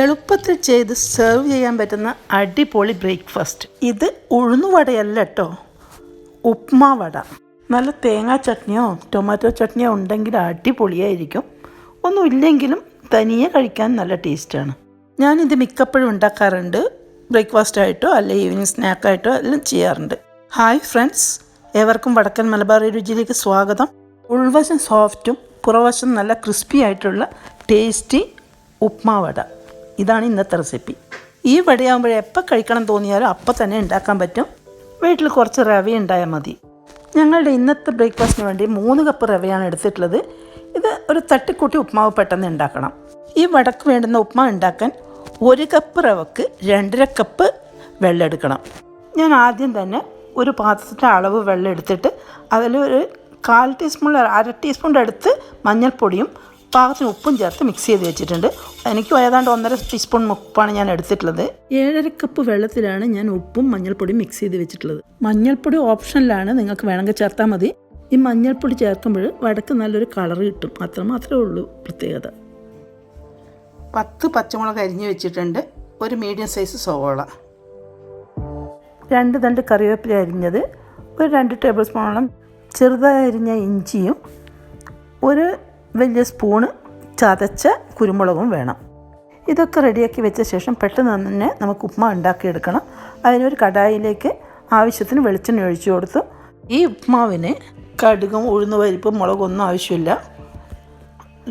എളുപ്പത്തിൽ ചെയ്ത് സെർവ് ചെയ്യാൻ പറ്റുന്ന അടിപൊളി ബ്രേക്ക്ഫാസ്റ്റ് ഇത് ഉഴുന്നുവടയല്ല കേട്ടോ ഉപ്മാവട. നല്ല തേങ്ങാ ചട്നിയോ ടൊമാറ്റോ ചട്നിയോ ഉണ്ടെങ്കിൽ അടിപൊളിയായിരിക്കും. ഒന്നും ഇല്ലെങ്കിലും തനിയെ കഴിക്കാൻ നല്ല ടേസ്റ്റാണ് ഞാനിത് മിക്കപ്പോഴും ഉണ്ടാക്കാറുണ്ട്. ബ്രേക്ക്ഫാസ്റ്റ് ആയിട്ടോ അല്ലെ ഈവനിങ് സ്നാക്കായിട്ടോ എല്ലാം ചെയ്യാറുണ്ട്. ഹായ് ഫ്രണ്ട്സ് ഏവർക്കും വടക്കൻ മലബാർ രുചിയിലേക്ക് സ്വാഗതം. ഉൾവശം സോഫ്റ്റും പുറവശം നല്ല ക്രിസ്പി ആയിട്ടുള്ള ടേസ്റ്റി ഉപ്മാവട. ഇതാണ് ഇന്നത്തെ റെസിപ്പി. ഈ വടയാകുമ്പോഴേ എപ്പോൾ കഴിക്കണം തോന്നിയാലും അപ്പം തന്നെ ഉണ്ടാക്കാൻ പറ്റും. വീട്ടിൽ കുറച്ച് റവ ഉണ്ടായാൽ മതി. ഞങ്ങളുടെ ഇന്നത്തെ ബ്രേക്ക്ഫാസ്റ്റിന് വേണ്ടി മൂന്ന് കപ്പ് റവയാണ് എടുത്തിട്ടുള്ളത്. ഇത് ഒരു തട്ടിക്കൂട്ടി ഉപ്മാവ് പെട്ടെന്ന് ഉണ്ടാക്കണം. ഈ വടക്ക് വേണ്ടുന്ന ഉപ്മാവ് ഉണ്ടാക്കാൻ ഒരു കപ്പ് റവക്ക് രണ്ടര കപ്പ് വെള്ളം എടുക്കണം. ഞാൻ ആദ്യം തന്നെ ഒരു പാത്രത്തിന്റെ അളവ് വെള്ളം എടുത്തിട്ട് അതിൽ ഒരു കാൽ ടീസ്പൂൺ അര ടീസ്പൂണിന്റെ അടുത്ത് മഞ്ഞൾപ്പൊടിയും പാകത്തിന് ഉപ്പും ചേർത്ത് മിക്സ് ചെയ്ത് വെച്ചിട്ടുണ്ട്. എനിക്ക് ഏതാണ്ട് ഒന്നര ടീസ്പൂൺ ഉപ്പാണ് ഞാൻ എടുത്തിട്ടുള്ളത്. ഏഴര കപ്പ് വെള്ളത്തിലാണ് ഞാൻ ഉപ്പും മഞ്ഞൾപ്പൊടിയും മിക്സ് ചെയ്ത് വെച്ചിട്ടുള്ളത്. മഞ്ഞൾപ്പൊടി ഓപ്ഷനിലാണ് നിങ്ങൾക്ക് വേണമെങ്കിൽ ചേർത്താൽ മതി. ഈ മഞ്ഞൾപ്പൊടി ചേർക്കുമ്പോൾ വടക്ക് നല്ലൊരു കളർ കിട്ടും. അത്ര മാത്രമേ ഉള്ളൂ പ്രത്യേകത. പത്ത് പച്ചമുളക് അരിഞ്ഞ് വെച്ചിട്ടുണ്ട്. ഒരു മീഡിയം സൈസ് സവോള. രണ്ട് തണ്ട് കറിവേപ്പില അരിഞ്ഞത്. ഒരു രണ്ട് ടേബിൾ സ്പൂണോളം ചെറുതായി അരിഞ്ഞ ഇഞ്ചിയും. ഒരു വലിയ സ്പൂണ് ചതച്ച കുരുമുളകും വേണം. ഇതൊക്കെ റെഡിയാക്കി വെച്ച ശേഷം പെട്ടെന്ന് തന്നെ നമുക്ക് ഉപ്മ ഉണ്ടാക്കിയെടുക്കണം. അതിനൊരു കടായിലേക്ക് ആവശ്യത്തിന് വെളിച്ചെണ്ണ ഒഴിച്ചു കൊടുത്തു. ഈ ഉപ്മാവിന് കടുകും ഉഴുന്ന് പരിപ്പും മുളകൊന്നും ആവശ്യമില്ല.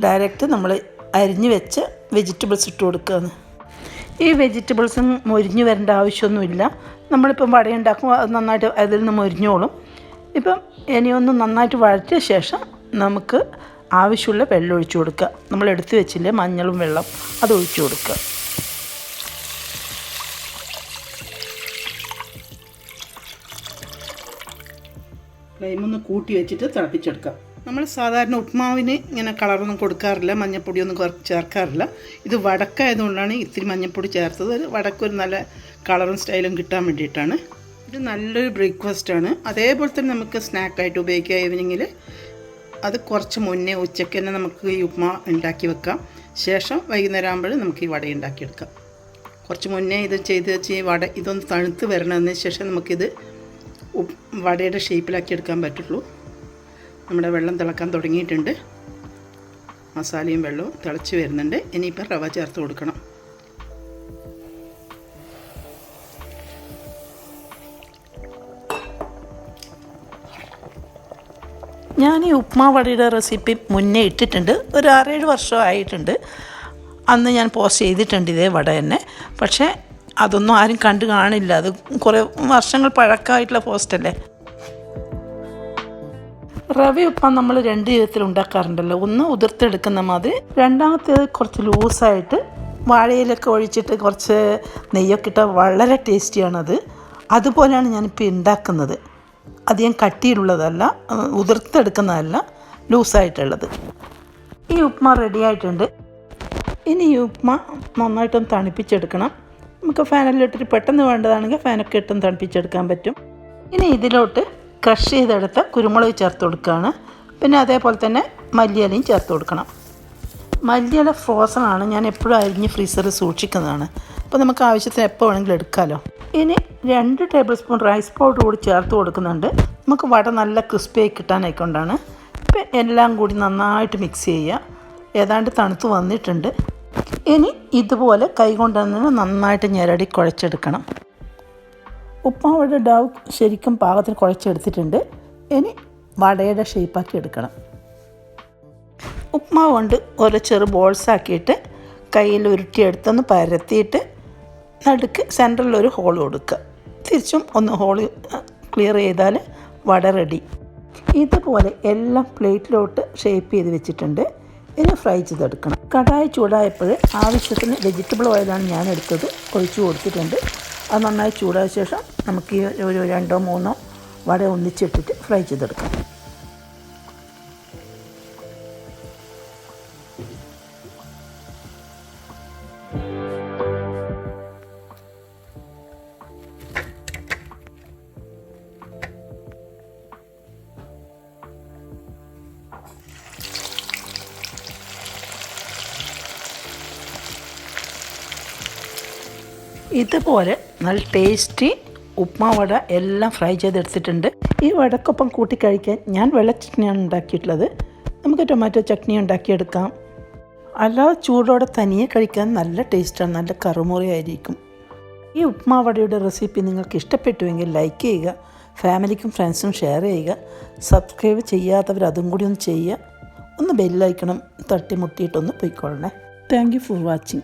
ഡയറക്റ്റ് നമ്മൾ അരിഞ്ഞ് വെച്ച് വെജിറ്റബിൾസ് ഇട്ട് കൊടുക്കുകയാണ് ഈ വെജിറ്റബിൾസും മൊരിഞ്ഞു വരേണ്ട ആവശ്യമൊന്നുമില്ല. നമ്മളിപ്പം വടയുണ്ടാക്കും അത് നന്നായിട്ട് അതിൽ നിന്ന് മൊരിഞ്ഞോളും. ഇപ്പം ഇനിയൊന്ന് നന്നായിട്ട് വഴറ്റിയ ശേഷം നമുക്ക് ആവശ്യമുള്ള വെള്ളം ഒഴിച്ചു കൊടുക്കുക. നമ്മൾ എടുത്തു വെച്ചില്ലേ മഞ്ഞളും വെള്ളം അത് ഒഴിച്ചു കൊടുക്കുക. ഫ്ലെയിമൊന്ന് കൂട്ടി വെച്ചിട്ട് തിളപ്പിച്ചെടുക്കാം നമ്മൾ സാധാരണ ഉപ്മാവിന് ഇങ്ങനെ കളറൊന്നും കൊടുക്കാറില്ല മഞ്ഞപ്പൊടിയൊന്നും ചേർക്കാറില്ല. ഇത് വടക്കായതുകൊണ്ടാണ് ഇത്തിരി മഞ്ഞപ്പൊടി ചേർത്തത്. വടക്കൊരു നല്ല കളറും സ്റ്റൈലും കിട്ടാൻ വേണ്ടിയിട്ടാണ്. ഇത് നല്ലൊരു ബ്രേക്ക്ഫാസ്റ്റാണ്. അതേപോലെ തന്നെ നമുക്ക് സ്നാക്കായിട്ട് ഉപയോഗിക്കാം ഈവനിങ്ങിൽ അത് കുറച്ച് മുന്നേ ഉച്ചയ്ക്ക് തന്നെ നമുക്ക് ഈ ഉപ്മാ ഉണ്ടാക്കി വെക്കാം. ശേഷം വൈകുന്നേരം ആകുമ്പോൾ നമുക്ക് ഈ വട ഉണ്ടാക്കിയെടുക്കാം. കുറച്ച് മുന്നേ ഇത് ചെയ്ത് വെച്ച് ഈ വട ഇതൊന്ന് തണുത്ത് വരണതിന് ശേഷം നമുക്കിത് വടയുടെ ഷേപ്പിലാക്കി എടുക്കാൻ പറ്റുള്ളൂ. നമ്മുടെ വെള്ളം തിളക്കാൻ തുടങ്ങിയിട്ടുണ്ട്. മസാലയും വെള്ളവും തിളച്ച് വരുന്നുണ്ട്. ഇനിയിപ്പോൾ റവ ചേർത്ത് കൊടുക്കണം. ഞാൻ ഈ ഉപ്മാവടയുടെ റെസിപ്പി മുന്നേ ഇട്ടിട്ടുണ്ട്. ഒരു ആറേഴ് വർഷമായിട്ടുണ്ട്. അന്ന് ഞാൻ പോസ്റ്റ് ചെയ്തിട്ടുണ്ട് ഇതേ വട തന്നെ. പക്ഷേ അതൊന്നും ആരും കണ്ടു കാണില്ല. അത് കുറേ വർഷങ്ങൾ പഴക്കമായിട്ടുള്ള പോസ്റ്റല്ലേ റവ ഉപ്പം നമ്മൾ രണ്ട് വിധത്തിൽ ഉണ്ടാക്കാറുണ്ടല്ലോ. ഒന്ന് ഉതിർത്തെടുക്കുന്ന മാതിരി രണ്ടാമത്തേത് കുറച്ച് ലൂസായിട്ട് വാഴയിലൊക്കെ ഒഴിച്ചിട്ട് കുറച്ച് നെയ്യൊക്കെ ഇട്ടാൽ വളരെ ടേസ്റ്റിയാണത് അതുപോലെയാണ് ഞാനിപ്പോൾ ഉണ്ടാക്കുന്നത്. അധികം കട്ടിയിലുള്ളതല്ല ഉതിർത്തെടുക്കുന്നതല്ല ലൂസായിട്ടുള്ളത്. ഈ ഉപ്മ റെഡി ആയിട്ടുണ്ട്. ഇനി ഈ ഉപ്മ നന്നായിട്ടൊന്ന് തണുപ്പിച്ചെടുക്കണം. നമുക്ക് ഫാനിലിട്ടിട്ട് പെട്ടെന്ന് വേണ്ടതാണെങ്കിൽ ഫാനൊക്കെ ഇട്ടും തണുപ്പിച്ചെടുക്കാൻ പറ്റും. ഇനി ഇതിലോട്ട് ക്രഷ് ചെയ്തെടുത്ത കുരുമുളക് ചേർത്ത് കൊടുക്കുകയാണ്. പിന്നെ അതേപോലെ തന്നെ മല്ലിയിലയും ചേർത്ത് കൊടുക്കണം. മല്ലിയില ഫ്രോസൺ ആണ്. ഞാൻ എപ്പോഴും അരിഞ്ഞ് ഫ്രീസറിൽ സൂക്ഷിക്കുന്നതാണ്. അപ്പോൾ നമുക്ക് ആവശ്യത്തിന് എപ്പോൾ വേണമെങ്കിലും എടുക്കാമല്ലോ ഇനി രണ്ട് ടേബിൾ സ്പൂൺ റൈസ് പൗഡർ കൂടി ചേർത്ത് കൊടുക്കുന്നുണ്ട്. നമുക്ക് വട നല്ല ക്രിസ്പിയായി കിട്ടാനായിക്കൊണ്ടാണ്. ഇപ്പം എല്ലാം കൂടി നന്നായിട്ട് മിക്സ് ചെയ്യുക. ഏതാണ്ട് തണുത്ത് വന്നിട്ടുണ്ട്. ഇനി ഇതുപോലെ കൈകൊണ്ട് തന്നെ നന്നായിട്ട് ഞെരടി കുഴച്ചെടുക്കണം. ഉപ്പാവയുടെ ഡവ് ശരിക്കും പാകത്തിന് കുഴച്ചെടുത്തിട്ടുണ്ട്. ഇനി വടയുടെ ഷേപ്പാക്കി എടുക്കണം. ഉപ്മാവ് കൊണ്ട് ഓരോ ചെറു ബോൾസ് ആക്കിയിട്ട് കയ്യിൽ ഉരുട്ടിയെടുത്തൊന്ന് പരത്തിയിട്ട് നടുക്ക് സെന്ററിൽ ഒരു ഹോൾ കൊടുക്കുക. തിരിച്ചും ഒന്ന് ഹോൾ ക്ലിയർ ചെയ്താൽ വട റെഡി ഇതുപോലെ എല്ലാം പ്ലേറ്റിലോട്ട് ഷേപ്പ് ചെയ്ത് വെച്ചിട്ടുണ്ട്. ഇത് ഫ്രൈ ചെയ്തെടുക്കണം. കടായി ചൂടായപ്പോൾ ആവശ്യത്തിന് വെജിറ്റബിൾ ഓയിലാണ് ഞാൻ എടുത്തത്. ഒഴിച്ചു കൊടുത്തിട്ടുണ്ട്. അത് നന്നായി ചൂടായ ശേഷം നമുക്ക് ഈ ഒരു രണ്ടോ മൂന്നോ വട ഒന്നിച്ചിട്ടിട്ട് ഫ്രൈ ചെയ്തെടുക്കാം. ഇതുപോലെ നല്ല ടേസ്റ്റി ഉപ്മാവട എല്ലാം ഫ്രൈ ചെയ്തെടുത്തിട്ടുണ്ട്. ഈ വടക്കൊപ്പം കൂട്ടി കഴിക്കാൻ ഞാൻ വെള്ള ചട്നിയാണ് ഉണ്ടാക്കിയിട്ടുള്ളത്. നമുക്ക് ടൊമാറ്റോ ചട്നി ഉണ്ടാക്കിയെടുക്കാം. അല്ലാതെ ചൂടോടെ തനിയെ കഴിക്കാൻ നല്ല ടേസ്റ്റാണ് നല്ല കറുമുറയായിരിക്കും. ഈ ഉപ്മാവടയുടെ റെസിപ്പി നിങ്ങൾക്ക് ഇഷ്ടപ്പെട്ടുവെങ്കിൽ ലൈക്ക് ചെയ്യുക ഫാമിലിക്കും ഫ്രണ്ട്സും ഷെയർ ചെയ്യുക സബ്സ്ക്രൈബ് ചെയ്യാത്തവർ അതും കൂടി ഒന്ന് ചെയ്യുക. ഒന്ന് ബെല്ലൈക്കണം തട്ടിമുട്ടിയിട്ടൊന്ന് പോയിക്കൊള്ളണേ. Thank you for watching